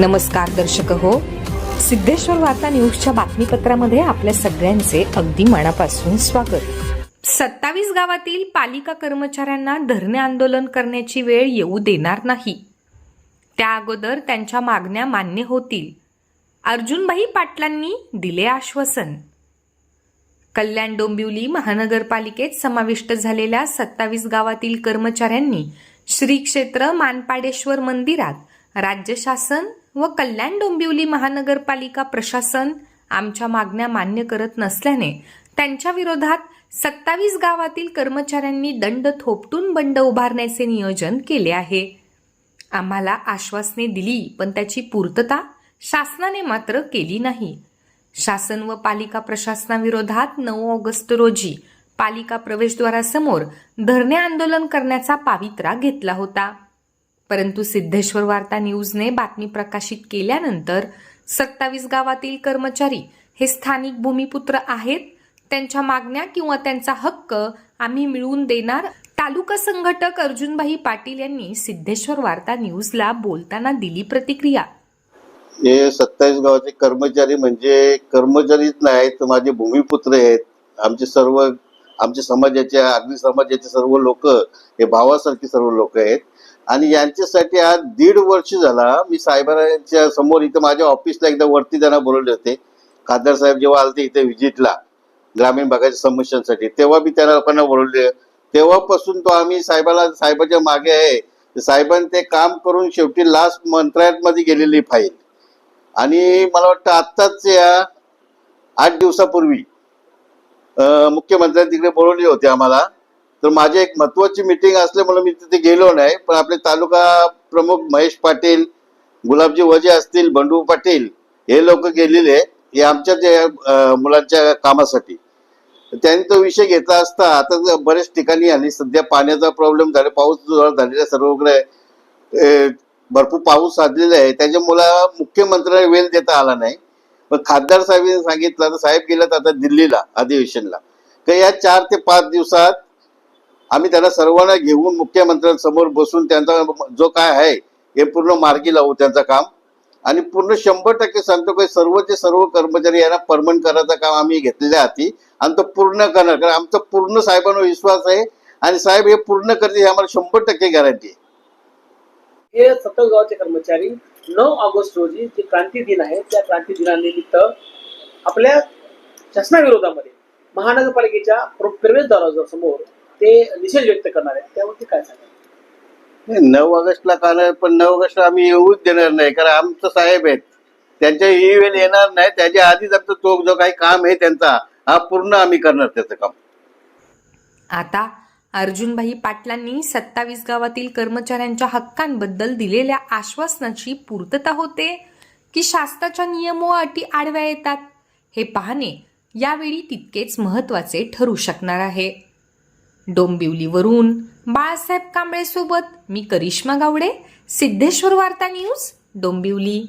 नमस्कार दर्शक हो. सिद्धेश्वर वार्ता न्यूजच्या बातमीपत्रामध्ये आपल्या सगळ्यांचे अगदी मनापासून स्वागत. सत्तावीस गावातील पालिका कर्मचाऱ्यांना धरणे आंदोलन करण्याची वेळ येऊ देणार नाही. त्या अगोदर त्यांच्या मागण्या मान्य होतील. अर्जुनभाई पाटलांनी दिले आश्वासन. कल्याण डोंबिवली महानगरपालिकेत समाविष्ट झालेल्या सत्तावीस गावातील कर्मचाऱ्यांनी श्री क्षेत्र मानपाडेश्वर मंदिरात राज्य शासन व कल्याण डोंबिवली महानगरपालिका प्रशासन आमच्या मागण्या मान्य करत नसल्याने त्यांच्या विरोधात सत्तावीस गावातील कर्मचाऱ्यांनी दंड थोपटून बंड उभारण्याचे नियोजन केले आहे. आम्हाला आश्वासने दिली पण त्याची पूर्तता शासनाने मात्र केली नाही. शासन व पालिका प्रशासनाविरोधात नऊ ऑगस्ट रोजी पालिका प्रवेशद्वारासमोर धरणे आंदोलन करण्याचा पावित्रा घेतला होता. परंतु सिद्धेश्वर वार्ता न्यूजने बातमी प्रकाशित केल्यानंतर सत्तावीस गावातील कर्मचारी हे स्थानिक भूमिपुत्र आहेत. त्यांच्या मागण्या किंवा त्यांचा हक्क आम्ही मिळवून देणार. तालुका संघटक अर्जुनभाई पाटील यांनी सिद्धेश्वर वार्ता न्यूजला बोलताना दिली प्रतिक्रिया. हे सत्तावीस गावाचे कर्मचारी म्हणजे कर्मचारीच नाहीत तर माझे भूमिपुत्र आहेत. आमचे सर्व आमच्या समाजाचे अग्नि समाजाचे सर्व लोक हे भावासारखे सर्व लोक आहेत. आणि यांच्यासाठी आज दीड वर्ष झाला. मी साहेबांच्या समोर इथं माझ्या ऑफिसला एकदा वरती त्यांना बोलवले होते. खासदार साहेब जेव्हा आलते इथे व्हिजिटला ग्रामीण भागाच्या समस्यांसाठी तेव्हा मी त्यांना लोकांना बोलवले. तेव्हापासून तो आम्ही साहेबाला साहेबाच्या मागे आहे. साहेबांनी ते काम करून शेवटी लास्ट मंत्रालयामध्ये गेलेली फाईल आणि मला वाटतं आत्ताच या आठ दिवसापूर्वी मुख्यमंत्र्यांनी तिकडे बोलवले होते आम्हाला. तर माझी एक महत्वाची मिटिंग असल्यामुळे मी तिथे गेलो नाही. पण आपले तालुका प्रमुख महेश पाटील गुलाबजी वजे असतील बंडू पाटील हे लोक गेलेले हे आमच्या जे मुलांच्या कामासाठी. त्यांनी तो विषय घेतला असता आता बरेच ठिकाणी आणि सध्या पाण्याचा प्रॉब्लेम झाला पाऊस झालेला सर्वकडे भरपूर पाऊस साधलेला आहे. त्याच्यामुळे मुख्यमंत्र्यांना वेळ देता आला नाही. पण खासदार साहेबांनी सांगितलं तर साहेब गेल्यात आता दिल्लीला अधिवेशनला. तर या चार ते पाच दिवसात आम्ही त्यांना सर्वांना घेऊन मुख्यमंत्र्यांसमोर बसून त्यांचा जो काय आहे हे पूर्ण मार्गी लावू त्यांचं काम. आणि पूर्ण शंभर टक्के सांगतो की सर्वचे सर्व कर्मचारी यांना परमनंट करायचं काम आम्ही घेतलेल्या हाती आणि तो पूर्ण करणार. कारण आमचा पूर्ण साहेबांवर विश्वास आहे. आणि साहेब हे पूर्ण करते हे आम्हाला शंभर टक्के गॅरंटी आहे. हे सतत गावचे कर्मचारी नऊ ऑगस्ट रोजी जे क्रांती दिन आहे त्या क्रांती दिनानिमित्त आपल्या शासनाविरोधामध्ये महानगरपालिकेच्या प्र- प्रवेशद्वारासमोर ते निषेध व्यक्त करणार आहेत. त्यावरती काय सांगाल? नऊ ऑगस्टला काल पण नऊ ऑगस्टला आम्ही येऊच देणार नाही कारण आमचं साहेब आहेत. त्यांच्या ही वेळ येणार नाही त्याच्या आधीच आमचं तो जो काही काम आहे त्यांचा हा पूर्ण आम्ही करणार त्याचं काम. आता अर्जुनभाई पाटलांनी सत्तावीस गावातील कर्मचाऱ्यांच्या हक्कांबद्दल दिलेल्या आश्वासनाची पूर्तता होते की शासनाच्या नियम व अटी आडव्या येतात. हे पाहणे यावेळी तितकेच महत्त्वाचे ठरू शकणार आहे. डोंबिवलीवरून बाळासाहेब कांबळेसोबत मी करिश्मा गावडे सिद्धेश्वर वार्ता न्यूज डोंबिवली.